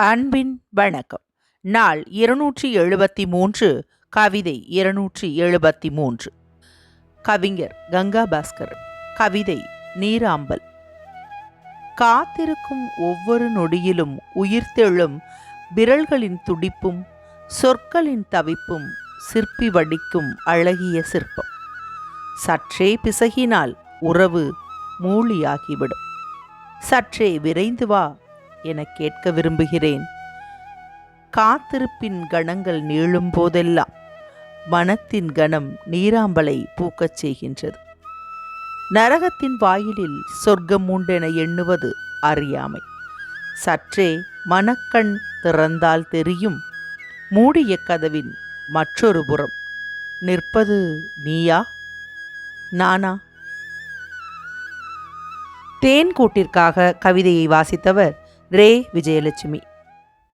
அன்பின் வணக்கம். நாள் இருநூற்றி எழுபத்தி மூன்று கவிதை இருநூற்றி எழுபத்தி மூன்று கவிஞர் கங்கா பாஸ்கர் கவிதை நீராம்பல். காத்திருக்கும் ஒவ்வொரு நொடியிலும் உயிர்த்தெழும் விரல்களின் துடிப்பும் சொற்களின் தவிப்பும் சிற்பி வடிக்கும் அழகிய சிற்பம். சற்றே பிசகினால் உறவு மூலியாகிவிடும். சற்றே விரைந்து வா என கேட்க விரும்புகிறேன். காத்திருப்பின் கணங்கள் நீளும் போதெல்லாம் மனத்தின் கணம் நீராம்பலை பூக்கச் செய்கின்றது. நரகத்தின் வாயிலில் சொர்க்கம் உண்டென எண்ணுவது அறியாமை. சற்றே மனக்கண் திறந்தால் தெரியும் மூடிய கதவின் மற்றொரு புறம். நிற்பது நீயா? நானா? தேன் கூட்டிற்காக கவிதையை வாசித்தவர் రే విజయలక్ష్మి.